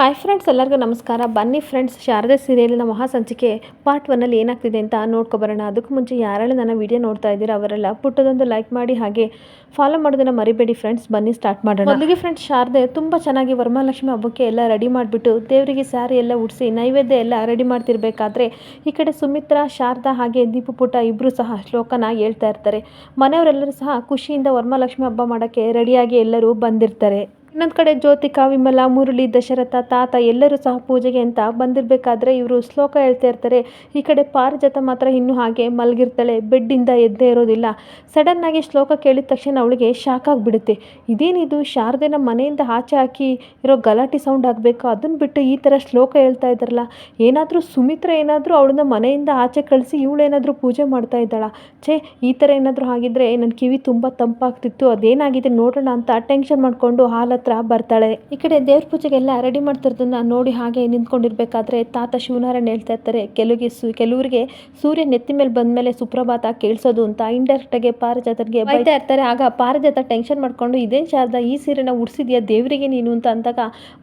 Hi friends ಎಲ್ಲರಿಗೂ ನಮಸ್ಕಾರ. ಬನ್ನಿ ಫ್ರೆಂಡ್ಸ್ ಶಾರದೆ ಸೀರಿಯಲಿನ ಮಹಾಸಂಚಿಕೆ ಪಾರ್ಟ್ ಒನ್ನಲ್ಲಿ ಏನಾಗ್ತಿದೆ ಅಂತ ನೋಡ್ಕೊಬರೋಣ. ಅದಕ್ಕೂ ಮುಂಚೆ ಯಾರೆಲ್ಲ ನನ್ನ ವಿಡಿಯೋ ನೋಡ್ತಾ ಇದ್ದೀರಾ, ಅವರೆಲ್ಲ ಪುಟ್ಟದೊಂದು ಲೈಕ್ ಮಾಡಿ ಹಾಗೆ ಫಾಲೋ ಮಾಡೋದನ್ನ ಮರಿಬೇಡಿ ಫ್ರೆಂಡ್ಸ್ ಬನ್ನಿ ಸ್ಟಾರ್ಟ್ ಮಾಡೋಣ. ಮೊದಲಿಗೆ ಫ್ರೆಂಡ್ಸ್ ಶಾರದೆ ತುಂಬ ಚೆನ್ನಾಗಿ ವರಮಹಾಲಕ್ಷ್ಮಿ ಹಬ್ಬಕ್ಕೆ ಎಲ್ಲ ರೆಡಿ ಮಾಡಿಬಿಟ್ಟು ದೇವರಿಗೆ ಸ್ಯಾರಿ ಎಲ್ಲ ಉಡಿಸಿ, ನೈವೇದ್ಯ ಎಲ್ಲ ರೆಡಿ ಮಾಡ್ತಿರ್ಬೇಕಾದ್ರೆ ಈ ಕಡೆ ಸುಮಿತ್ರಾ, ಶಾರದಾ ಹಾಗೆ ದೀಪು ಪುಟ್ಟ ಇಬ್ಬರು ಸಹ ಶ್ಲೋಕನ ಹೇಳ್ತಾ ಇರ್ತಾರೆ. ಮನೆಯವರೆಲ್ಲರೂ ಸಹ ಖುಷಿಯಿಂದ ವರಮಹಾಲಕ್ಷ್ಮಿ ಹಬ್ಬ ಮಾಡೋಕ್ಕೆ ರೆಡಿಯಾಗಿ ಎಲ್ಲರೂ ಬಂದಿರ್ತಾರೆ. ಇನ್ನೊಂದು ಕಡೆ ಜ್ಯೋತಿಕಾ, ವಿಮಲ, ಮುರುಳಿ, ದಶರಥ, ತಾತ ಎಲ್ಲರೂ ಸಹ ಪೂಜೆಗೆ ಅಂತ ಬಂದಿರಬೇಕಾದ್ರೆ ಇವರು ಶ್ಲೋಕ ಹೇಳ್ತಾ ಇರ್ತಾರೆ. ಈ ಕಡೆ ಪಾರಿಜಾತ ಮಾತ್ರ ಇನ್ನೂ ಹಾಗೆ ಮಲಗಿರ್ತಾಳೆ. ಬೆಡ್ಡಿಂದ ಎದ್ದೇ ಇರೋದಿಲ್ಲ. ಸಡನ್ನಾಗಿ ಶ್ಲೋಕ ಕೇಳಿದ ತಕ್ಷಣ ಅವಳಿಗೆ ಶಾಕ್ ಆಗಿಬಿಡುತ್ತೆ. ಇದೇನಿದು? ಶಾರದೆನ ಮನೆಯಿಂದ ಆಚೆ ಹಾಕಿ ಇರೋ ಗಲಾಟೆ ಸೌಂಡ್ ಆಗಬೇಕು? ಅದನ್ನು ಬಿಟ್ಟು ಈ ಥರ ಶ್ಲೋಕ ಹೇಳ್ತಾ ಇದ್ದಾರಲ್ಲ. ಏನಾದರೂ ಸುಮಿತ್ರ ಏನಾದರೂ ಅವಳನ್ನ ಮನೆಯಿಂದ ಆಚೆ ಕಳಿಸಿ ಇವಳೇನಾದರೂ ಪೂಜೆ ಮಾಡ್ತಾ ಇದ್ದಾಳ? ಛೇ, ಈ ಥರ ಏನಾದರೂ ಆಗಿದ್ದರೆ ನನ್ನ ಕಿವಿ ತುಂಬ ತಂಪಾಗ್ತಿತ್ತು. ಅದೇನಾಗಿದೆ ನೋಡೋಣ ಅಂತ ಟೆನ್ಷನ್ ಮಾಡಿಕೊಂಡು ಹಾಲ್ ಹತ್ರ ಬರ್ತಾಳೆ. ಈ ಕಡೆ ದೇವ್ರ ಪೂಜೆಗೆಲ್ಲ ರೆಡಿ ಮಾಡ್ತಿರೋದನ್ನ ನೋಡಿ ಹಾಗೆ ನಿಂತ್ಕೊಂಡಿರ್ಬೇಕಾದ್ರೆ ತಾತ ಶಿವನಾರಾಯಣ ಹೇಳ್ತಾ ಇರ್ತಾರೆ ಕೆಲವಿಗೆ ಸು ಕೆಲವರಿಗೆ ಸೂರ್ಯ ನೆತ್ತಿ ಮೇಲೆ ಬಂದ ಮೇಲೆ ಸುಪ್ರಭಾತ ಕೇಳಿಸೋದು ಅಂತ. ಇಂಡೈರೆಕ್ಟ್ ಆಗಿ ಪಾರಿಜಾತರಿಗೆ ಬೈತಾ ಇರ್ತಾರೆ. ಆಗ ಪಾರಿಜಾತ ಟೆನ್ಷನ್ ಮಾಡ್ಕೊಂಡು, ಇದೇನು ಶಾರದಾ, ಈ ಸೀರೆನ ಉಡ್ಸಿದ್ಯಾ ದೇವರಿಗೆ ನೀನು? ಅಂತ ಅಂದಾಗ,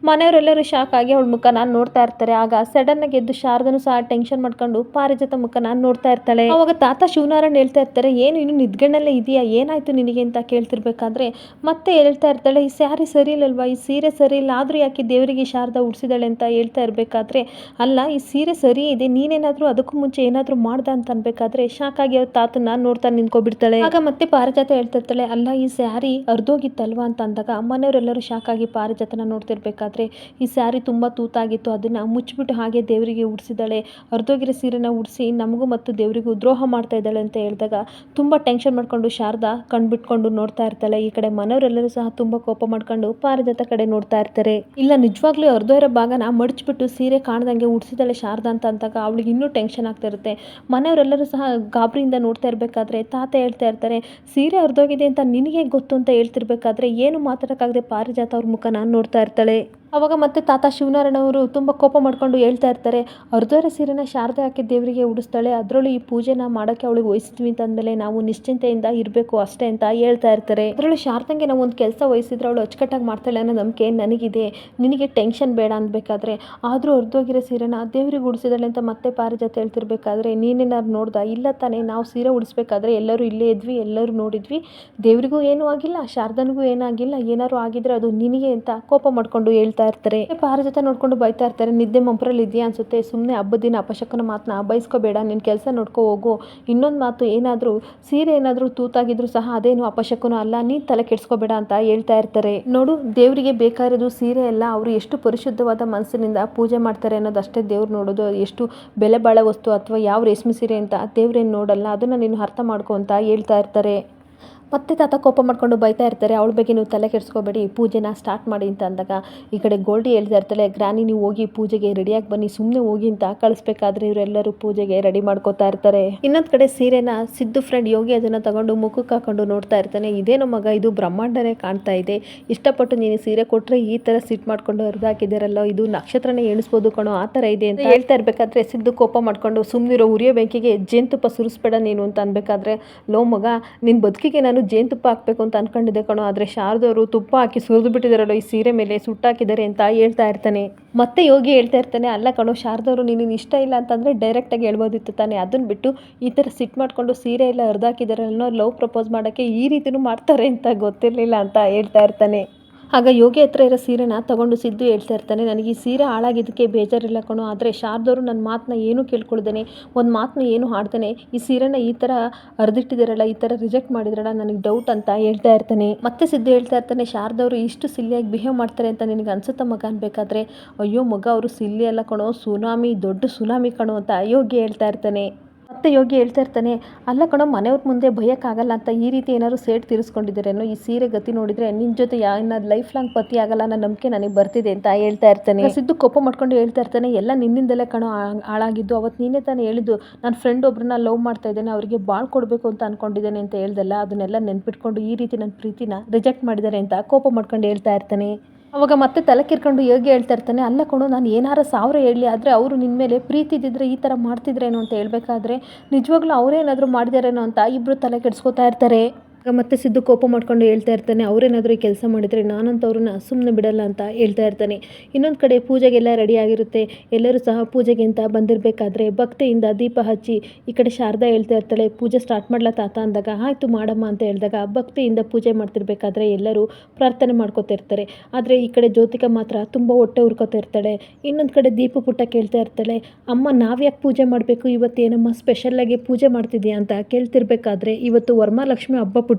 ಮನೆಯವರೆಲ್ಲರೂ ಶಾಕ್ ಆಗಿ ಅವಳ ಮುಖ ನಾನು ನೋಡ್ತಾ ಇರ್ತಾರೆ. ಆಗ ಸಡನ್ ಆಗಿ ಎದ್ದು ಶಾರದನು ಸಹ ಟೆನ್ಷನ್ ಮಾಡ್ಕೊಂಡು ಪಾರಿಜಾತ ಮುಖ ನಾನು ನೋಡ್ತಾ ಇರ್ತಾಳೆ. ಅವಾಗ ತಾತ ಶಿವನಾರಾಯಣ ಹೇಳ್ತಾ ಇರ್ತಾರೆ, ಏನು, ಇನ್ನು ನಿದ್ಗಣ್ಣಲ್ಲೇ ಇದೆಯಾ? ಏನಾಯ್ತು ನಿನಗೆ? ಅಂತ ಕೇಳ್ತಿರ್ಬೇಕಾದ್ರೆ ಮತ್ತೆ ಹೇಳ್ತಾ ಇರ್ತಾಳೆ, ಈ ಸ್ಯಾರಿ ಸರಿ ಇಲ್ಲಲ್ವಾ ಈ ಸೀರೆ ಸರಿ ಇಲ್ಲ ಆದರೂ ಯಾಕೆ ದೇವರಿಗೆ ಶಾರದಾ ಉಡಿಸಿದಾಳೆ ಅಂತ ಹೇಳ್ತಾ ಇರಬೇಕಾದ್ರೆ, ಅಲ್ಲ, ಈ ಸೀರೆ ಸರಿ ಇದೆ, ನೀನೇನಾದರೂ ಅದಕ್ಕೂ ಮುಂಚೆ ಏನಾದರೂ ಮಾಡ್ದ ಅಂತ ಅನ್ಬೇಕಾದ್ರೆ ಶಾಕ್ ಆಗಿ ಅವ್ರ ತಾತನ ನೋಡ್ತಾ ನಿಂತ್ಕೊಬಿಡ್ತಾಳೆ. ಆಗ ಮತ್ತೆ ಪಾರಿಜಾತ ಹೇಳ್ತಾ ಇರ್ತಾಳೆ, ಅಲ್ಲ, ಈ ಸ್ಯಾರಿ ಅರ್ಧೋಗಿತ್ತಲ್ವಾ ಅಂತ ಅಂದಾಗ ಮನೆಯವರೆಲ್ಲರೂ ಶಾಕಾಗಿ ಪಾರಿಜಾತನ ನೋಡ್ತಿರ್ಬೇಕಾದ್ರೆ, ಈ ಸ್ಯಾರಿ ತುಂಬ ತೂತಾಗಿತ್ತು, ಅದನ್ನು ಮುಚ್ಚಿಬಿಟ್ಟು ಹಾಗೆ ದೇವರಿಗೆ ಉಡಿಸಿದಾಳೆ ಅರ್ಧೋಗಿರೋ ಸೀರೆನ ಉಡಿಸಿ, ನಮಗೂ ಮತ್ತು ದೇವರಿಗೂ ದ್ರೋಹ ಮಾಡ್ತಾ ಇದ್ದಾಳೆ ಅಂತ ಹೇಳಿದಾಗ, ತುಂಬ ಟೆನ್ಷನ್ ಮಾಡ್ಕೊಂಡು ಶಾರದಾ ಕಣ್ಬಿಟ್ಕೊಂಡು ನೋಡ್ತಾ ಇರ್ತಾಳೆ. ಈ ಕಡೆ ಮನೆಯವರೆಲ್ಲರೂ ಸಹ ತುಂಬ ಕೋಪ ಮಾಡ್ಕೊಂಡು ಪಾರಿಜಾತ ಕಡೆ ನೋಡ್ತಾ ಇರ್ತಾರೆ. ಇಲ್ಲ, ನಿಜವಾಗ್ಲೂ ಅರ್ಧ ಇರೋ ಭಾಗನ ಮಡಚಿಬಿಟ್ಟು ಸೀರೆ ಕಾಣ್ದಂಗೆ ಉಡ್ಸಿದಾಳೆ ಶಾರದಾ ಅಂತ ಅಂದಾಗ ಅವಳಿಗೆ ಇನ್ನೂ ಟೆನ್ಷನ್ ಆಗ್ತಾ ಇರುತ್ತೆ. ಮನೆಯವರೆಲ್ಲರೂ ಸಹ ಗಾಬರಿಯಿಂದ ನೋಡ್ತಾ ಇರಬೇಕಾದ್ರೆ ತಾತ ಹೇಳ್ತಾ ಇರ್ತಾರೆ, ಸೀರೆ ಅರ್ಧೋಗಿದೆ ಅಂತ ನಿನಗೆ ಗೊತ್ತು? ಅಂತ ಹೇಳ್ತಿರ್ಬೇಕಾದ್ರೆ ಏನು ಮಾತಾಡೋಕ್ಕಾಗದೆ ಪಾರಿಜಾತ ಅವ್ರ ಮುಖನ ನೋಡ್ತಾ ಇರ್ತಾಳೆ. ಅವಾಗ ಮತ್ತೆ ತಾತ ಶಿವನಾರಾಯಣವರು ತುಂಬ ಕೋಪ ಮಾಡ್ಕೊಂಡು ಹೇಳ್ತಾ ಇರ್ತಾರೆ, ಅರ್ಧರ ಸೀರೆನ ಶಾರದೆ ಹಾಕಿ ದೇವರಿಗೆ ಉಡಿಸ್ತಾಳೆ, ಅದರಲ್ಲೂ ಈ ಪೂಜೆನ ಮಾಡೋಕ್ಕೆ ಅವಳಿಗೆ ವಹಿಸಿದ್ವಿ ಅಂತಂದಮೇಲೆ ನಾವು ನಿಶ್ಚಿಂತೆಯಿಂದ ಇರಬೇಕು ಅಷ್ಟೇ ಅಂತ ಹೇಳ್ತಾ ಇರ್ತಾರೆ. ಅದರಲ್ಲೂ ಶಾರದಂಗೆ ನಾವು ಒಂದು ಕೆಲಸ ವಹಿಸಿದ್ರೆ ಅವಳು ಅಚ್ಚುಕಟ್ಟಾಗಿ ಮಾಡ್ತಾಳೆ ಅನ್ನೋ ನಂಬಿಕೆ ನನಗಿದೆ. ನಿನಗೆ ಟೆನ್ಷನ್ ಬೇಡ ಅನ್ಬೇಕಾದ್ರೆ, ಆದರೂ ಅರ್ಧೋಗಿರೋ ಸೀರೆನ ದೇವ್ರಿಗೆ ಉಡಿಸಿದಾಳೆ ಅಂತ ಮತ್ತೆ ಪಾರಿಜಾತ ಹೇಳ್ತಿರ್ಬೇಕಾದ್ರೆ, ನೀನೇನಾದ್ರು ನೋಡ್ದ? ಇಲ್ಲ ತಾನೇ, ನಾವು ಸೀರೆ ಉಡಿಸ್ಬೇಕಾದ್ರೆ ಎಲ್ಲರೂ ಇಲ್ಲೇ ಇದ್ವಿ, ಎಲ್ಲರೂ ನೋಡಿದ್ವಿ. ದೇವರಿಗೂ ಏನೂ ಆಗಿಲ್ಲ, ಶಾರದನಿಗೂ ಏನಾಗಿಲ್ಲ ಏನಾದ್ರು ಆಗಿದ್ರೆ ಅದು ನಿನಗೆ ಅಂತ ಕೋಪ ಮಾಡ್ಕೊಂಡು ಹೇಳ್ತಾ ಇರ್ತಾರೆ. ಜೊತೆ ನೋಡ್ಕೊಂಡು ಬೈತಾ ಇರ್ತಾರೆ. ನಿದ್ದೆ ಮಂಪರಲ್ಲಿ ಇದೆಯಾ ಅನ್ಸುತ್ತೆ. ಸುಮ್ಮನೆ ಹಬ್ಬದ ದಿನ ಅಪಶಕನ ಮಾತನ್ನ ಬೈಸ್ಕೋಬೇಡ. ನಿನ್ನ ಕೆಲಸ ನೋಡ್ಕೋ ಹೋಗು. ಇನ್ನೊಂದು ಮಾತು ಏನಾದರೂ, ಸೀರೆ ಏನಾದರೂ ತೂತಾಗಿದ್ರು ಸಹ ಅದೇನು ಅಪಶಕನ ಅಲ್ಲ. ನೀ ತಲೆ ಕೆಡಿಸ್ಕೋಬೇಡ ಅಂತ ಹೇಳ್ತಾ ಇರ್ತಾರೆ. ನೋಡು, ದೇವರಿಗೆ ಬೇಕಾಗಿರೋದು ಸೀರೆ ಎಲ್ಲ ಅವರು ಎಷ್ಟು ಪರಿಶುದ್ಧವಾದ ಮನಸ್ಸಿನಿಂದ ಪೂಜೆ ಮಾಡ್ತಾರೆ ಅನ್ನೋದಷ್ಟೇ ದೇವ್ರು ನೋಡೋದು. ಎಷ್ಟು ಬೆಲೆ ಬಾಳ ವಸ್ತು ಅಥವಾ ಯಾವ ರೇಷ್ಮೆ ಸೀರೆ ಅಂತ ದೇವ್ರೇನು ನೋಡಲ್ಲ. ಅದನ್ನು ನೀನು ಅರ್ಥ ಮಾಡ್ಕೊ ಅಂತ ಹೇಳ್ತಾ ಇರ್ತಾರೆ. ಮತ್ತೆ ತಾತ ಕೋಪ ಮಾಡ್ಕೊಂಡು ಬೈತಾ ಇರ್ತಾರೆ, ಅವಳ ಬಗ್ಗೆ ನೀವು ತಲೆ ಕೆಡಿಸ್ಕೋಬೇಡಿ, ಪೂಜೆನ ಸ್ಟಾರ್ಟ್ ಮಾಡಿ ಅಂತ ಅಂದಾಗ ಈ ಕಡೆ ಗೋಲ್ಡಿ ಹೇಳ್ತಾ ಇರ್ತಾಳೆ, ಗ್ರಾನಿ, ನೀವು ಹೋಗಿ ಪೂಜೆಗೆ ರೆಡಿಯಾಗಿ ಬನ್ನಿ ಸುಮ್ಮನೆ ಹೋಗಿ ಅಂತ ಕಳಿಸ್ಬೇಕಾದ್ರೆ ಇವರೆಲ್ಲರೂ ಪೂಜೆಗೆ ರೆಡಿ ಮಾಡ್ಕೋತಾ ಇರ್ತಾರೆ. ಇನ್ನೊಂದು ಕಡೆ ಸೀರೆನ ಸಿದ್ದು ಫ್ರೆಂಡ್ ಯೋಗಿ ಅದನ್ನು ತಗೊಂಡು ಮುಖಕ್ಕೆ ಹಾಕೊಂಡು ನೋಡ್ತಾ ಇರ್ತಾನೆ ಇದೇನು ಮಗ, ಇದು ಬ್ರಹ್ಮಾಂಡನೇ ಕಾಣ್ತಾ ಇದೆ, ಇಷ್ಟಪಟ್ಟು ನೀನು ಸೀರೆ ಕೊಟ್ಟರೆ ಈ ಥರ ಸಿಟ್ ಮಾಡ್ಕೊಂಡು ಹರಿದಾಕಿದಾರಲ್ಲ ಇದು ನಕ್ಷತ್ರನೇ ಎಣಿಸ್ಬೋದು ಕಣೋ, ಆ ಥರ ಇದೆ ಅಂತ ಹೇಳ್ತಾ ಇರ್ಬೇಕಾದ್ರೆ ಸಿದ್ದು ಕೋಪ ಮಾಡ್ಕೊಂಡು ಸುಮ್ಮನಿರೋ ಉರಿಯೋ ಬೆಂಕಿಗೆ, ಜೇನುತುಪ್ಪ ಸುರಿಸ್ಬೇಡ ನೀನು ಅಂತ ಅನ್ಬೇಕಾದ್ರೆ, ಲೋ ಮಗ ನಿನ್ನ ಬದುಕಿಗೆ ನಾನು ಜೇನುತುಪ್ಪ ಹಾಕಬೇಕು ಅಂತ ಅನ್ಕೊಂಡಿದ್ದೆ ಕಣೋ, ಆದರೆ ಶಾರದವರು ತುಪ್ಪ ಹಾಕಿ ಸುರಿದು ಬಿಟ್ಟಿದಾರಲ್ಲ ಈ ಸೀರೆ ಮೇಲೆ, ಸುಟ್ಟಾಕಿದ್ದಾರೆ ಅಂತ ಹೇಳ್ತಾ ಇರ್ತಾನೆ. ಮತ್ತೆ ಯೋಗಿ ಹೇಳ್ತಾ ಇರ್ತಾನೆ, ಅಲ್ಲ ಕಣೋ ಶಾರದವರು ನಿನ್ನ ಇಷ್ಟ ಇಲ್ಲ ಅಂತಂದರೆ ಡೈರೆಕ್ಟಾಗಿ ಹೇಳ್ಬೋದಿತ್ತು ತಾನೆ. ಅದನ್ನು ಬಿಟ್ಟು ಈ ಥರ ಸಿಟ್ ಮಾಡ್ಕೊಂಡು ಸೀರೆ ಎಲ್ಲ ಹರಿದಾಕಿದ್ದಾರೆ ಅನ್ನೋ ಲವ್ ಪ್ರಪೋಸ್ ಮಾಡೋಕ್ಕೆ ಈ ರೀತಿಯೂ ಮಾಡ್ತಾರೆ ಅಂತ ಗೊತ್ತಿರಲಿಲ್ಲ ಅಂತ ಹೇಳ್ತಾ ಇರ್ತಾನೆ. ಆಗ ಯೋಗಿ ಹತ್ರ ಇರೋ ಸೀರೆನ ತಗೊಂಡು ಸಿದ್ದು ಹೇಳ್ತಾ ಇರ್ತಾನೆ, ನನಗೆ ಈ ಸೀರೆ ಹಾಳಾಗಿದ್ದಕ್ಕೆ ಬೇಜಾರಿಲ್ಲ ಕಣೋ, ಆದರೆ ಶಾರದವರು ನನ್ನ ಮಾತನ್ನ ಏನೂ ಕೇಳ್ಕೊಳ್ದೇನೆ, ಒಂದು ಮಾತನ್ನ ಏನು ಹಾಡ್ತಾನೆ ಈ ಸೀರೆನ ಈ ಥರ ಹರಿದಿಟ್ಟಿದಾರಲ್ಲ ಈ ಥರ ರಿಜೆಕ್ಟ್ ಮಾಡಿದ್ರಲ್ಲ, ನನಗೆ ಡೌಟ್ ಅಂತ ಹೇಳ್ತಾ ಇರ್ತಾನೆ. ಮತ್ತೆ ಸಿದ್ದು ಹೇಳ್ತಾ ಇರ್ತಾನೆ, ಶಾರದವರು ಇಷ್ಟು ಸಿಲ್ಲಿಯಾಗಿ ಬಿಹೇವ್ ಮಾಡ್ತಾರೆ ಅಂತ ನಿನಗೆ ಅನ್ಸುತ್ತ ಮಗ ಅನ್ಬೇಕಾದ್ರೆ? ಅಯ್ಯೋ ಮಗ, ಅವರು ಸಿಲ್ಲಿ ಅಲ್ಲ ಕಣೋ, ಸುನಾಮಿ, ದೊಡ್ಡ ಸುನಾಮಿ ಕಣೋ, ಅಂತ ಯೋಗಿ ಹೇಳ್ತಾ ಇರ್ತಾನೆ. ಮತ್ತೆ ಯೋಗಿ ಹೇಳ್ತಾ ಇರ್ತಾನೆ, ಅಲ್ಲ ಕಣೋ, ಮನೆಯವ್ರ ಮುಂದೆ ಭಯಕ್ಕಾಗಲ್ಲ ಅಂತ ಈ ರೀತಿ ಏನಾದ್ರು ಸೇಟ್ ತೀರಿಸ್ಕೊಂಡಿದ್ದಾರೇನೋ ಈ ಸೀರೆ ಗತಿ ನೋಡಿದ್ರೆ ನಿನ್ನ ಜೊತೆ ಯಾ, ಇನ್ನ ಲೈಫ್ ಲಾಂಗ್ ಪತಿ ಆಗಲ್ಲ, ಅನ್ನೋ ನಂಬಿಕೆ ನನಗೆ ಬರ್ತಿದೆ ಅಂತ ಹೇಳ್ತಾ ಇರ್ತಾನೆ. ಸಿದ್ದು ಕೋಪ ಮಾಡ್ಕೊಂಡು ಹೇಳ್ತಾ ಇರ್ತಾನೆ, ಎಲ್ಲ ನಿನ್ನಿಂದಲೇ ಕಣೋ ಹಾಳಾಗಿದ್ದು ಅವತ್ತು ನೀನೇ ತಾನೇ ಹೇಳಿದ್ದು ನನ್ನ ಫ್ರೆಂಡ್ ಒಬ್ಬರನ್ನ ಲವ್ ಮಾಡ್ತಾ ಇದ್ದಾನೆ, ಅವರಿಗೆ ಬಾಳ್ ಕೊಡಬೇಕು ಅಂತ ಅನ್ಕೊಂಡಿದ್ದಾನೆ ಅಂತ ಹೇಳ್ದಲ್ಲ, ಅದನ್ನೆಲ್ಲ ನೆನ್ಪಿಟ್ಕೊಂಡು ಈ ರೀತಿ ನನ್ನ ಪ್ರೀತಿನ ರಿಜೆಕ್ಟ್ ಮಾಡಿದ್ದಾರೆ ಅಂತ ಕೋಪ ಮಾಡ್ಕೊಂಡು ಹೇಳ್ತಾ ಇರ್ತಾನೆ. ಅವಾಗ ಮತ್ತೆ ತಲೆ ಕಿರ್ಕೊಂಡು ಯೋಗಿ ಹೇಳ್ತಾ ಇರ್ತಾನೆ, ಅಲ್ಲ ಕಣೋ, ನಾನು ಏನಾರ ಸಾವಿರ ಹೇಳಲಿ ಆದರೆ ಅವರು ನಿನ್ನ ಮೇಲೆ ಪ್ರೀತಿ ಇದ್ದಿದ್ರೆ ಈ ಥರ ಮಾಡ್ತಿದ್ರೇನೋ ಅಂತ ಹೇಳಬೇಕಾದ್ರೆ ನಿಜವಾಗ್ಲೂ ಅವರೇನಾದರೂ ಮಾಡಿದಾರೇನೋ ಅಂತ ಇಬ್ಬರು ತಲೆ ಕೆಡಿಸ್ಕೊತಾ ಇರ್ತಾರೆ. ಮತ್ತೆ ಸಿದ್ದು ಕೋಪ ಮಾಡ್ಕೊಂಡು ಹೇಳ್ತಾ ಇರ್ತಾನೆ, ಅವರೇನಾದರೂ ಈ ಕೆಲಸ ಮಾಡಿದರೆ ನಾನಂತೂ ಅವ್ರನ್ನ ಸುಮ್ಮನೆ ಬಿಡಲ್ಲ ಅಂತ ಹೇಳ್ತಾ ಇರ್ತಾನೆ. ಇನ್ನೊಂದು ಕಡೆ ಪೂಜೆಗೆಲ್ಲ ರೆಡಿ ಆಗಿರುತ್ತೆ, ಎಲ್ಲರೂ ಸಹ ಪೂಜೆಗೆ ಅಂತ ಬಂದಿರಬೇಕಾದ್ರೆ ಭಕ್ತಿಯಿಂದ ದೀಪ ಹಚ್ಚಿ ಈ ಕಡೆ ಶಾರದಾ ಹೇಳ್ತಾ ಇರ್ತಾಳೆ, ಪೂಜೆ ಸ್ಟಾರ್ಟ್ ಮಾಡ್ಲಾ ತಾತ ಅಂದಾಗ, ಆಯಿತು ಮಾಡಮ್ಮ ಅಂತ ಹೇಳಿದಾಗ ಭಕ್ತಿಯಿಂದ ಪೂಜೆ ಮಾಡ್ತಿರ್ಬೇಕಾದ್ರೆ ಎಲ್ಲರೂ ಪ್ರಾರ್ಥನೆ ಮಾಡ್ಕೋತಿರ್ತಾರೆ ಆದರೆ ಈ ಕಡೆ ಜ್ಯೋತಿಕ ಮಾತ್ರ ತುಂಬ ಹೊಟ್ಟೆ ಉರ್ಕೋತಾ ಇರ್ತಾಳೆ. ಇನ್ನೊಂದು ಕಡೆ ದೀಪ ಪುಟ್ಟ ಕೇಳ್ತಾ ಇರ್ತಾಳೆ, ಅಮ್ಮ ನಾವ್ಯಾಕೆ ಪೂಜೆ ಮಾಡಬೇಕು? ಇವತ್ತು ಏನಮ್ಮ ಸ್ಪೆಷಲ್ಲಾಗಿ ಪೂಜೆ ಮಾಡ್ತಿದ್ಯಾ? ಅಂತ ಕೇಳ್ತಿರ್ಬೇಕಾದ್ರೆ ಇವತ್ತು ವರ್ಮಾಲಕ್ಷ್ಮಿ ಹಬ್ಬ ಪುಟ್ಟ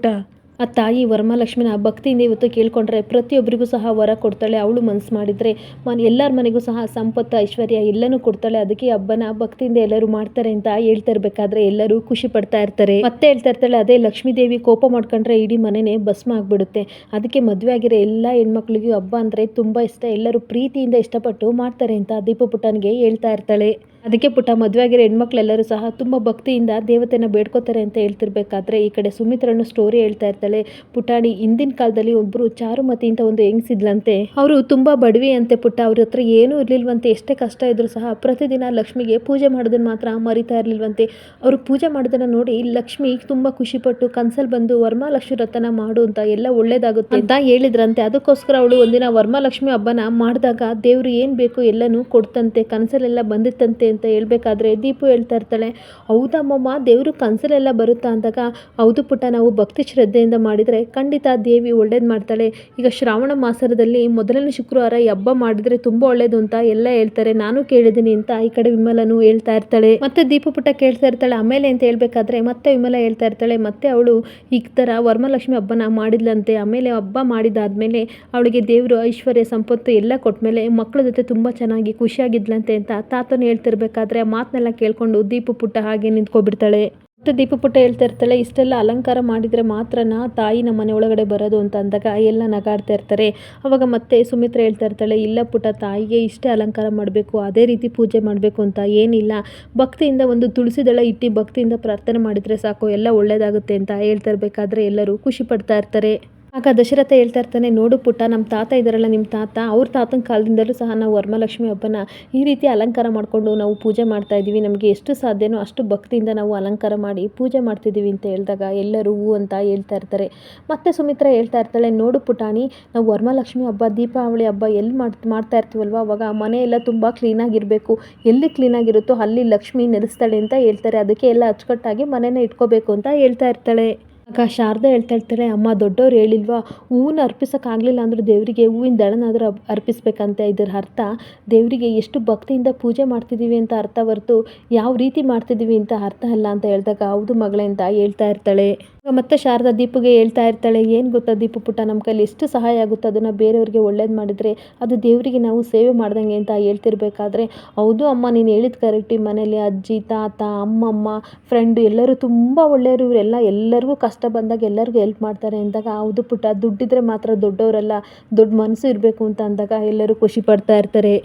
ಆ ತಾಯಿ ವರಮಹಾಲಕ್ಷ್ಮಿನ ಭಕ್ತಿಯಿಂದ ಇವತ್ತು ಕೇಳ್ಕೊಂಡ್ರೆ ಪ್ರತಿಯೊಬ್ಬರಿಗೂ ಸಹ ವರ ಕೊಡ್ತಾಳೆ, ಅವಳು ಮನಸ್ಸು ಮಾಡಿದರೆ. ಮನೆ, ಎಲ್ಲರ ಮನೆಗೂ ಸಹ ಸಂಪತ್ತು, ಐಶ್ವರ್ಯ ಎಲ್ಲನೂ ಕೊಡ್ತಾಳೆ. ಅದಕ್ಕೆ ಹಬ್ಬನ ಭಕ್ತಿಯಿಂದ ಎಲ್ಲರೂ ಮಾಡ್ತಾರೆ ಅಂತ ಹೇಳ್ತಾ ಇರಬೇಕಾದ್ರೆ ಎಲ್ಲರೂ ಖುಷಿ ಪಡ್ತಾ ಇರ್ತಾರೆ. ಮತ್ತೆ ಹೇಳ್ತಾ ಇರ್ತಾಳೆ, ಅದೇ ಲಕ್ಷ್ಮೀ ದೇವಿ ಕೋಪ ಮಾಡ್ಕೊಂಡ್ರೆ ಇಡೀ ಮನೆನೇ ಭಸ್ಮ ಆಗ್ಬಿಡುತ್ತೆ. ಅದಕ್ಕೆ ಮದುವೆ ಆಗಿರೋ ಎಲ್ಲ ಹೆಣ್ಮಕ್ಳಿಗೂ ಹಬ್ಬ ಅಂದರೆ ತುಂಬ ಇಷ್ಟ. ಎಲ್ಲರೂ ಪ್ರೀತಿಯಿಂದ ಇಷ್ಟಪಟ್ಟು ಮಾಡ್ತಾರೆ ಅಂತ ದೀಪ ಪುಟ್ಟನಿಗೆ ಹೇಳ್ತಾ ಇರ್ತಾಳೆ. ಅದಕ್ಕೆ ಪುಟ್ಟ ಮದುವೆ ಆಗಿರೋ ಹೆಣ್ಮಕ್ಳೆಲ್ಲರೂ ಸಹ ತುಂಬ ಭಕ್ತಿಯಿಂದ ದೇವತೆನ ಬೇಡ್ಕೋತಾರೆ ಅಂತ ಹೇಳ್ತಿರ್ಬೇಕಾದ್ರೆ ಈ ಕಡೆ ಸುಮಿತ್ರನ್ನು ಸ್ಟೋರಿ ಹೇಳ್ತಾ ಇರ್ತಾಳೆ. ಪುಟಾಣಿ ಹಿಂದಿನ ಕಾಲದಲ್ಲಿ ಒಬ್ಬರು ಚಾರುಮತಿ ಅಂತ ಒಂದು ಹೆಂಗ್ಸಿದ್ಲಂತೆ. ಅವರು ತುಂಬ ಬಡವಿ ಅಂತೆ ಪುಟ್ಟ, ಅವ್ರ ಹತ್ರ ಏನೂ ಇರಲಿಲ್ವಂತೆ, ಎಷ್ಟೇ ಕಷ್ಟ ಇದ್ರೂ ಸಹ ಪ್ರತಿದಿನ ಲಕ್ಷ್ಮಿಗೆ ಪೂಜೆ ಮಾಡೋದನ್ನ ಮಾತ್ರ ಮರಿತಾ ಇರಲಿಲ್ವಂತೆ. ಅವರು ಪೂಜೆ ಮಾಡೋದನ್ನ ನೋಡಿ ಲಕ್ಷ್ಮಿ ತುಂಬ ಖುಷಿಪಟ್ಟು ಕನ್ಸಲ್ಲಿ ಬಂದು ವರಮಹಾಲಕ್ಷ್ಮಿ ವ್ರತನ ಮಾಡು ಅಂತ ಎಲ್ಲ ಒಳ್ಳೇದಾಗುತ್ತೆ ಅಂತ ಹೇಳಿದ್ರಂತೆ. ಅದಕ್ಕೋಸ್ಕರ ಅವಳು ಒಂದಿನ ವರಮಹಾಲಕ್ಷ್ಮಿ ಹಬ್ಬನ ಮಾಡಿದಾಗ ದೇವರು ಏನು ಬೇಕು ಎಲ್ಲನೂ ಕೊಡ್ತಂತೆ, ಕನಸಲ್ಲೆಲ್ಲ ಬಂದಿತ್ತಂತೆ. ಅಂತ ಹೇಳ್ಬೇಕಾದ್ರೆ ದೀಪು ಹೇಳ್ತಾ ಇರ್ತಾಳೆ, ಹೌದಮ್ಮಮ್ಮ, ದೇವರು ಕನಸಲೆಲ್ಲ ಬರುತ್ತಾ? ಅಂದಾಗ, ಹೌದು ಪುಟ್ಟ, ನಾವು ಭಕ್ತಿ ಶ್ರದ್ಧೆಯಿಂದ ಮಾಡಿದರೆ ಖಂಡಿತ ದೇವಿ ಒಳ್ಳೇದು ಮಾಡ್ತಾಳೆ. ಈಗ ಶ್ರಾವಣ ಮಾಸದಲ್ಲಿ ಮೊದಲನೇ ಶುಕ್ರವಾರ ಈ ಹಬ್ಬ ಮಾಡಿದರೆ ತುಂಬ ಒಳ್ಳೇದು ಅಂತ ಎಲ್ಲ ಹೇಳ್ತಾರೆ. ನಾನು ಕೇಳಿದ್ದೀನಿ ಅಂತ ಈ ಕಡೆ ವಿಮಲನು ಹೇಳ್ತಾ ಇರ್ತಾಳೆ. ಮತ್ತೆ ದೀಪು ಪುಟ್ಟ ಕೇಳ್ತಾ ಇರ್ತಾಳೆ, ಆಮೇಲೆ ಅಂತ ಹೇಳ್ಬೇಕಾದ್ರೆ ಮತ್ತೆ ವಿಮಲ ಹೇಳ್ತಾ ಇರ್ತಾಳೆ. ಮತ್ತೆ ಅವಳು ಈ ಥರ ವರ್ಮಲಕ್ಷ್ಮಿ ಹಬ್ಬನ ಮಾಡಿದ್ಲಂತೆ. ಆಮೇಲೆ ಹಬ್ಬ ಮಾಡಿದಾದ್ಮೇಲೆ ಅವಳಿಗೆ ದೇವರು ಐಶ್ವರ್ಯ, ಸಂಪತ್ತು ಎಲ್ಲ ಕೊಟ್ಮೇಲೆ ಮಕ್ಕಳ ಜೊತೆ ತುಂಬ ಚೆನ್ನಾಗಿ ಖುಷಿಯಾಗಿದ್ಲಂತೆ ಅಂತ ತಾತನು ಹೇಳ್ತಿರ್ಬೇಕಾದ್ರೆ ಆ ಮಾತನ್ನೆಲ್ಲ ಕೇಳ್ಕೊಂಡು ದೀಪ ಪುಟ್ಟ ಹಾಗೆ ನಿಂತ್ಕೊಬಿಡ್ತಾಳೆ. ಮತ್ತು ದೀಪ ಪುಟ್ಟ ಹೇಳ್ತಾ ಇರ್ತಾಳೆ, ಇಷ್ಟೆಲ್ಲ ಅಲಂಕಾರ ಮಾಡಿದರೆ ಮಾತ್ರನ ತಾಯಿ ನಮ್ಮ ಮನೆ ಒಳಗಡೆ ಬರೋದು ಅಂತ ಅಂದಾಗ ಎಲ್ಲ ನಗಾಡ್ತಾ ಇರ್ತಾರೆ. ಅವಾಗ ಮತ್ತೆ ಸುಮಿತ್ರ ಹೇಳ್ತಾ ಇರ್ತಾಳೆ, ಇಲ್ಲ ಪುಟ್ಟ, ತಾಯಿಗೆ ಇಷ್ಟೇ ಅಲಂಕಾರ ಮಾಡಬೇಕು, ಅದೇ ರೀತಿ ಪೂಜೆ ಮಾಡಬೇಕು ಅಂತ ಏನಿಲ್ಲ. ಭಕ್ತಿಯಿಂದ ಒಂದು ತುಳಸಿದಳ ಇಟ್ಟು ಭಕ್ತಿಯಿಂದ ಪ್ರಾರ್ಥನೆ ಮಾಡಿದರೆ ಸಾಕು, ಎಲ್ಲ ಒಳ್ಳೆಯದಾಗುತ್ತೆ ಅಂತ ಹೇಳ್ತಾ ಇರಬೇಕಾದ್ರೆ ಎಲ್ಲರೂ ಖುಷಿ ಪಡ್ತಾ ಇರ್ತಾರೆ. ಆಗ ದಶರಥ ಹೇಳ್ತಾ ಇರ್ತಾನೆ, ನೋಡು ಪುಟ್ಟ ನಮ್ಮ ತಾತ ಇದ್ದಾರಲ್ಲ ನಿಮ್ಮ ತಾತ, ಅವ್ರ ತಾತನ ಕಾಲದಿಂದಲೂ ಸಹ ನಾವು ವರಮಹಾಲಕ್ಷ್ಮಿ ಹಬ್ಬನ ಈ ರೀತಿ ಅಲಂಕಾರ ಮಾಡಿಕೊಂಡು ನಾವು ಪೂಜೆ ಮಾಡ್ತಾ ಇದ್ದೀವಿ. ನಮಗೆ ಎಷ್ಟು ಸಾಧ್ಯನೋ ಅಷ್ಟು ಭಕ್ತಿಯಿಂದ ನಾವು ಅಲಂಕಾರ ಮಾಡಿ ಪೂಜೆ ಮಾಡ್ತಿದ್ದೀವಿ ಅಂತ ಹೇಳಿದಾಗ ಎಲ್ಲರೂ ಅಂತ ಹೇಳ್ತಾ ಇರ್ತಾರೆ. ಮತ್ತೆ ಸುಮಿತ್ರ ಹೇಳ್ತಾ ಇರ್ತಾಳೆ, ನೋಡು ಪುಟಾಣಿ, ನಾವು ವರಮಹಾಲಕ್ಷ್ಮಿ ಹಬ್ಬ, ದೀಪಾವಳಿ ಹಬ್ಬ ಎಲ್ಲಿ ಮಾಡಿ, ಮಾಡ್ತಾ ಇರ್ತೀವಲ್ವ? ಅವಾಗ ಮನೆ ಎಲ್ಲ ತುಂಬ ಕ್ಲೀನಾಗಿರಬೇಕು. ಎಲ್ಲಿ ಕ್ಲೀನಾಗಿರುತ್ತೋ ಅಲ್ಲಿ ಲಕ್ಷ್ಮಿ ನೆಲೆಸ್ತಾಳೆ ಅಂತ ಹೇಳ್ತಾರೆ. ಅದಕ್ಕೆ ಎಲ್ಲ ಅಚ್ಚುಕಟ್ಟಾಗಿ ಮನೆನ ಇಟ್ಕೋಬೇಕು ಅಂತ ಹೇಳ್ತಾ ಇರ್ತಾಳೆ. ಆಗ ಶಾರದಾ ಹೇಳ್ತಾ ಇರ್ತಾರೆ, ಅಮ್ಮ, ದೊಡ್ಡವ್ರು ಹೇಳಿಲ್ವಾ? ಹೂವನ್ನ ಅರ್ಪಿಸೋಕ್ಕಾಗಲಿಲ್ಲ ಅಂದರೂ ದೇವರಿಗೆ ಹೂವಿನ ದಳನಾದರೂ ಅರ್ಪಿಸ್ಬೇಕಂತ ಇದರ ಅರ್ಥ. ದೇವರಿಗೆ ಎಷ್ಟು ಭಕ್ತಿಯಿಂದ ಪೂಜೆ ಮಾಡ್ತಿದ್ದೀವಿ ಅಂತ ಅರ್ಥ ಹೊರತು, ಯಾವ ರೀತಿ ಮಾಡ್ತಿದ್ದೀವಿ ಅಂತ ಅರ್ಥ ಅಲ್ಲ ಅಂತ ಹೇಳಿದಾಗ, ಹೌದು ಮಗಳೇ ಅಂತ ಹೇಳ್ತಾ ಇರ್ತಾಳೆ. ಮತ್ತೆ ಶಾರದಾ ದೀಪಿಗೆ ಹೇಳ್ತಾ ಇರ್ತಾಳೆ, ಏನು ಗೊತ್ತಾ ದೀಪು ಪುಟ್ಟ ನಮ್ಮ ಕೈಲಿ ಎಷ್ಟು ಸಹಾಯ ಆಗುತ್ತೆ? ಅದನ್ನು ಬೇರೆಯವ್ರಿಗೆ ಒಳ್ಳೇದು ಮಾಡಿದರೆ ಅದು ದೇವರಿಗೆ ನಾವು ಸೇವೆ ಮಾಡ್ದಂಗೆ ಅಂತ ಹೇಳ್ತಿರ್ಬೇಕಾದ್ರೆ ಹೌದು ಅಮ್ಮ, ನೀನು ಹೇಳಿದ ಕರೆಕ್ಟ್. ಮನೇಲಿ ಅಜ್ಜಿ, ತಾತ, ಅಮ್ಮಮ್ಮ ಫ್ರೆಂಡು ಎಲ್ಲರೂ ತುಂಬ ಒಳ್ಳೆಯವರು, ಇವರೆಲ್ಲ ಎಲ್ಲರಿಗೂ ಕಷ್ಟ ಬಂದಾಗ ಎಲ್ಲರಿಗೂ ಹೆಲ್ಪ್ ಮಾಡ್ತಾರೆ ಅಂದಾಗ ಹೌದು ಪುಟ್ಟ, ದುಡ್ಡಿದ್ರೆ ಮಾತ್ರ ದೊಡ್ಡವರೆಲ್ಲ, ದೊಡ್ಡ ಮನಸ್ಸು ಇರಬೇಕು ಅಂತ ಅಂದಾಗ ಎಲ್ಲರೂ ಖುಷಿ ಪಡ್ತಾ ಇರ್ತಾರೆ.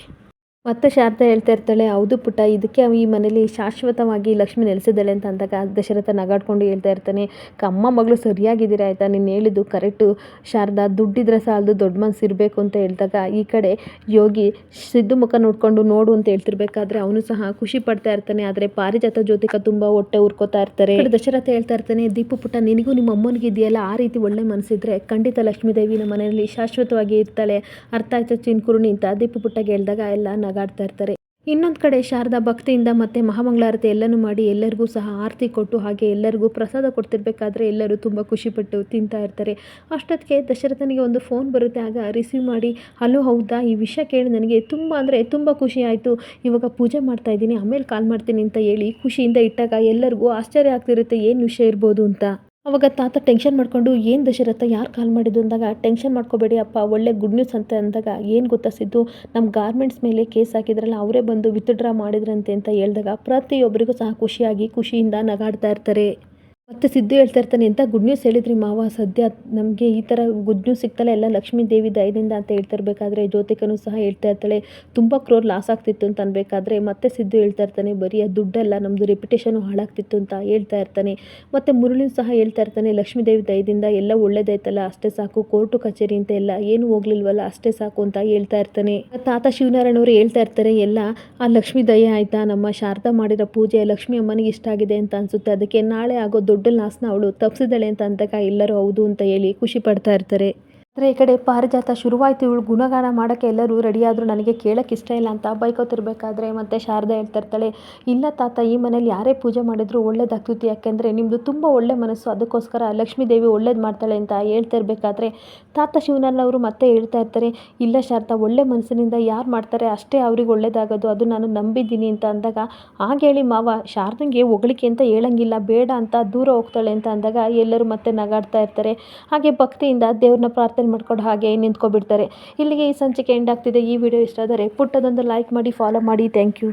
ಮತ್ತೆ ಶಾರದಾ ಹೇಳ್ತಾ ಇರ್ತಾಳೆ, ಹೌದು ಪುಟ್ಟ, ಇದಕ್ಕೆ ಈ ಮನೇಲಿ ಶಾಶ್ವತವಾಗಿ ಲಕ್ಷ್ಮಿ ನೆಲೆಸಿದ್ದಾಳೆ ಅಂತ ಅಂದಾಗ ದಶರಥ ನಗಾಡ್ಕೊಂಡು ಹೇಳ್ತಾ ಇರ್ತಾನೆ. ಅಮ್ಮ, ಮಗಳು ಸರಿಯಾಗಿದ್ದೀರ ಆಯಿತಾ? ನೀನು ಹೇಳಿದ್ದು ಕರೆಕ್ಟು. ಶಾರದಾ, ದುಡ್ಡಿದ್ರೆ ಸಾಲದು, ದೊಡ್ಡ ಮನಸ್ಸು ಇರಬೇಕು ಅಂತ ಹೇಳಿದಾಗ ಈ ಕಡೆ ಯೋಗಿ ಸಿದ್ದು ಮುಖ ನೋಡಿಕೊಂಡು ನೋಡು ಅಂತ ಹೇಳ್ತಿರ್ಬೇಕಾದ್ರೆ ಅವನು ಸಹ ಖುಷಿ ಪಡ್ತಾ ಇರ್ತಾನೆ. ಆದರೆ ಪಾರಿಜಾತ ಜ್ಯೋತಿಕ ತುಂಬ ಹೊಟ್ಟೆ ಉರ್ಕೋತಾ ಇರ್ತಾರೆ. ದಶರಥ ಹೇಳ್ತಾ ಇರ್ತಾನೆ, ದೀಪು ಪುಟ್ಟ, ನಿನಗೂ ನಿಮ್ಮ ಅಮ್ಮನಿಗೆ ಇದೆಯಲ್ಲ? ಆ ರೀತಿ ಒಳ್ಳೆ ಮನಸ್ಸಿದ್ರೆ ಖಂಡಿತ ಲಕ್ಷ್ಮೀದೇವಿ ನಮ್ಮ ಮನೆಯಲ್ಲಿ ಶಾಶ್ವತವಾಗಿ ಇರ್ತಾಳೆ. ಅರ್ಥ ಆಯ್ತಾ ಚಿನ್ಕುರುಣಿ? ಅಂತ ದೀಪು ಪುಟ್ಟಗೆ ಹೇಳಿದಾಗ, ಎಲ್ಲ ನಗಾಡ್ತಾ ಇರ್ತಾರೆ. ಇನ್ನೊಂದು ಕಡೆ ಶಾರದಾ ಭಕ್ತಿಯಿಂದ ಮತ್ತೆ ಮಹಾಮಂಗಳಾರತಿ ಎಲ್ಲನೂ ಮಾಡಿ ಎಲ್ಲರಿಗೂ ಸಹ ಆರತಿ ಕೊಟ್ಟು ಹಾಗೆ ಎಲ್ಲರಿಗೂ ಪ್ರಸಾದ ಕೊಡ್ತಿರ್ಬೇಕಾದ್ರೆ ಎಲ್ಲರೂ ತುಂಬ ಖುಷಿಪಟ್ಟು ತಿಂತಾ ಇರ್ತಾರೆ. ಅಷ್ಟೊತ್ತಿಗೆ ದಶರಥನಿಗೆ ಒಂದು ಫೋನ್ ಬರುತ್ತೆ. ಆಗ ರಿಸೀವ್ ಮಾಡಿ ಹಲೋ ಹೌದಾ? ಈ ವಿಷಯ ಕೇಳಿ ನನಗೆ ತುಂಬ ಅಂದರೆ ತುಂಬ ಖುಷಿ ಆಯಿತು. ಇವಾಗ ಪೂಜೆ ಮಾಡ್ತಾ ಇದ್ದೀನಿ. ಆಮೇಲೆ ಕಾಲ್ ಮಾಡ್ತೀನಿ ಅಂತ ಹೇಳಿ ಖುಷಿಯಿಂದ ಇಟ್ಟಾಗ ಎಲ್ಲರಿಗೂ ಆಶ್ಚರ್ಯ ಆಗ್ತಿರುತ್ತೆ. ಏನು ವಿಷಯ ಇರ್ಬೋದು ಅಂತ. ಅವಾಗ ತಾತ ಟೆನ್ಷನ್ ಮಾಡಿಕೊಂಡು, ಏನು ದಶರಥ, ಯಾರು ಕಾಲ್ ಮಾಡಿದ್ದು? ಅಂದಾಗ, ಟೆನ್ಷನ್ ಮಾಡ್ಕೋಬೇಡಿ ಅಪ್ಪ, ಒಳ್ಳೆ ಗುಡ್ ನ್ಯೂಸ್ ಅಂತ ಅಂದಾಗ, ಏನು ಗೊತ್ತಾ ಸಿದ್ದು ನಮ್ಮ ಗಾರ್ಮೆಂಟ್ಸ್ ಮೇಲೆ ಕೇಸ್ ಹಾಕಿದ್ರಲ್ಲ, ಅವರೇ ಬಂದು ವಿತ್ಡ್ರಾ ಮಾಡಿದ್ರಂತೆ ಅಂತ ಹೇಳಿದಾಗ, ಪ್ರತಿಯೊಬ್ಬರಿಗೂ ಸಹ ಖುಷಿಯಾಗಿ, ಖುಷಿಯಿಂದ ನಗಾಡ್ತಾ ಇರ್ತಾರೆ. ಮತ್ತೆ ಸಿದ್ದು ಹೇಳ್ತಾ ಇರ್ತಾನೆ ಎಂಥ ಗುಡ್ ನ್ಯೂಸ್ ಹೇಳಿದ್ರಿ ಮಾವ, ಸದ್ಯ ನಮಗೆ ಈ ಥರ ಗುಡ್ ನ್ಯೂಸ್ ಸಿಗ್ತಲ್ಲ, ಎಲ್ಲ ಲಕ್ಷ್ಮೀ ದೇವಿ ದಯದಿಂದ ಅಂತ ಹೇಳ್ತಾ ಇರಬೇಕಾದ್ರೆ ಜ್ಯೋತಿಕನೂ ಸಹ ಹೇಳ್ತಾ ಇರ್ತಾಳೆ, ತುಂಬ ಕ್ರೋರ್ ಲಾಸ್ ಆಗ್ತಿತ್ತು ಅಂತ ಅನ್ಬೇಕಾದ್ರೆ, ಮತ್ತೆ ಸಿದ್ದು ಹೇಳ್ತಾ ಇರ್ತಾನೆ, ಬರೀ ಆ ದುಡ್ಡಲ್ಲ ನಮ್ಮದು ರೆಪ್ಯುಟೇಷನು ಹಾಳಾಗ್ತಿತ್ತು ಅಂತ ಹೇಳ್ತಾ ಇರ್ತಾನೆ, ಮತ್ತು ಮುರುಳಿನ ಸಹ ಹೇಳ್ತಾ ಇರ್ತಾನೆ, ಲಕ್ಷ್ಮೀ ದೇವಿ ದಯದಿಂದ ಎಲ್ಲ ಒಳ್ಳೇದಾಯ್ತಲ್ಲ, ಅಷ್ಟೇ ಸಾಕು, ಕೋರ್ಟು ಕಚೇರಿ ಅಂತ ಎಲ್ಲ, ಏನು ಹೋಗ್ಲಿಲ್ವಲ್ಲ, ಅಷ್ಟೇ ಸಾಕು ಅಂತ ಹೇಳ್ತಾ ಇರ್ತಾನೆ. ತಾತ ಶಿವನಾರಾಯಣ ಅವರು ಹೇಳ್ತಾ ಇರ್ತಾರೆ, ಎಲ್ಲ, ಆ ಲಕ್ಷ್ಮೀ ದಯ ಆಯ್ತಾ, ನಮ್ಮ ಶಾರದಾ ಮಾಡಿರೋ ಪೂಜೆ ಲಕ್ಷ್ಮೀ ಅಮ್ಮನಿಗೆ ಇಷ್ಟ ಆಗಿದೆ ಅಂತ ಅನ್ಸುತ್ತೆ, ಅದಕ್ಕೆ ನಾಳೆ ಆಗೋ ದೊಡ್ಡ ಲಾಸ್ನ ಅವಳು ತಪ್ಪಿಸಿದಳೆ ಅಂತ ಅಂದಾಗ ಎಲ್ಲರೂ ಹೌದು ಅಂತ ಹೇಳಿ ಖುಷಿ ಪಡ್ತಾ ಇರ್ತಾರೆ. ಆದರೆ ಈ ಕಡೆ ಪಾರಿಜಾತ ಶುರುವಾಯಿತು, ಇವಳು ಗುಣಗಾನ ಮಾಡೋಕ್ಕೆ ಎಲ್ಲರೂ ರೆಡಿಯಾದರೂ ನನಗೆ ಕೇಳೋಕ್ಕೆ ಇಷ್ಟ ಇಲ್ಲ ಅಂತ ಬೈಕೋತಿರ್ಬೇಕಾದ್ರೆ ಮತ್ತೆ ಶಾರದಾ ಹೇಳ್ತಾ ಇರ್ತಾಳೆ ಇಲ್ಲ ತಾತ, ಈ ಮನೇಲಿ ಯಾರೇ ಪೂಜೆ ಮಾಡಿದ್ರು ಒಳ್ಳೇದಾಗ್ತೈತಿ ಯಾಕೆಂದರೆ ನಿಮ್ಮದು ತುಂಬ ಒಳ್ಳೆ ಮನಸ್ಸು, ಅದಕ್ಕೋಸ್ಕರ ಲಕ್ಷ್ಮೀ ದೇವಿ ಒಳ್ಳೇದು ಮಾಡ್ತಾಳೆ ಅಂತ ಹೇಳ್ತಾ ಇರಬೇಕಾದ್ರೆ ತಾತ ಶಿವನಲ್ಲ ಅವರು ಮತ್ತೆ ಹೇಳ್ತಾ ಇರ್ತಾರೆ, ಇಲ್ಲ ಶಾರದಾ, ಒಳ್ಳೆ ಮನಸ್ಸಿನಿಂದ ಯಾರು ಮಾಡ್ತಾರೆ ಅಷ್ಟೇ ಅವ್ರಿಗೆ ಒಳ್ಳೇದಾಗೋದು, ಅದು ನಾನು ನಂಬಿದ್ದೀನಿ ಅಂತ ಅಂದಾಗ ಹಾಗೇಳಿ ಮಾವ, ಶಾರದಂಗೆ ಹೊಗಳಿಕೆ ಅಂತ ಹೇಳಂಗಿಲ್ಲ, ಬೇಡ ಅಂತ ದೂರ ಹೋಗ್ತಾಳೆ ಅಂತ ಅಂದಾಗ ಎಲ್ಲರೂ ಮತ್ತೆ ನಗಾಡ್ತಾ ಇರ್ತಾರೆ, ಹಾಗೆ ಭಕ್ತಿಯಿಂದ ದೇವ್ರನ್ನ ಪ್ರಾರ್ಥನೆ ಮಾಡ್ಕೊಂಡು ಹಾಗೆ ನಿಂತ್ಕೊಬಿಡ್ತಾರೆ. ಇಲ್ಲಿಗೆ ಈ ಸಂಚಿಕೆ ಎಂಡ್ ಆಗ್ತಿದೆ. ಈ ವಿಡಿಯೋ ಇಷ್ಟ ಆದರೆ ಪುಟ್ಟದೊಂದು ಲೈಕ್ ಮಾಡಿ ಫಾಲೋ ಮಾಡಿ. Thank you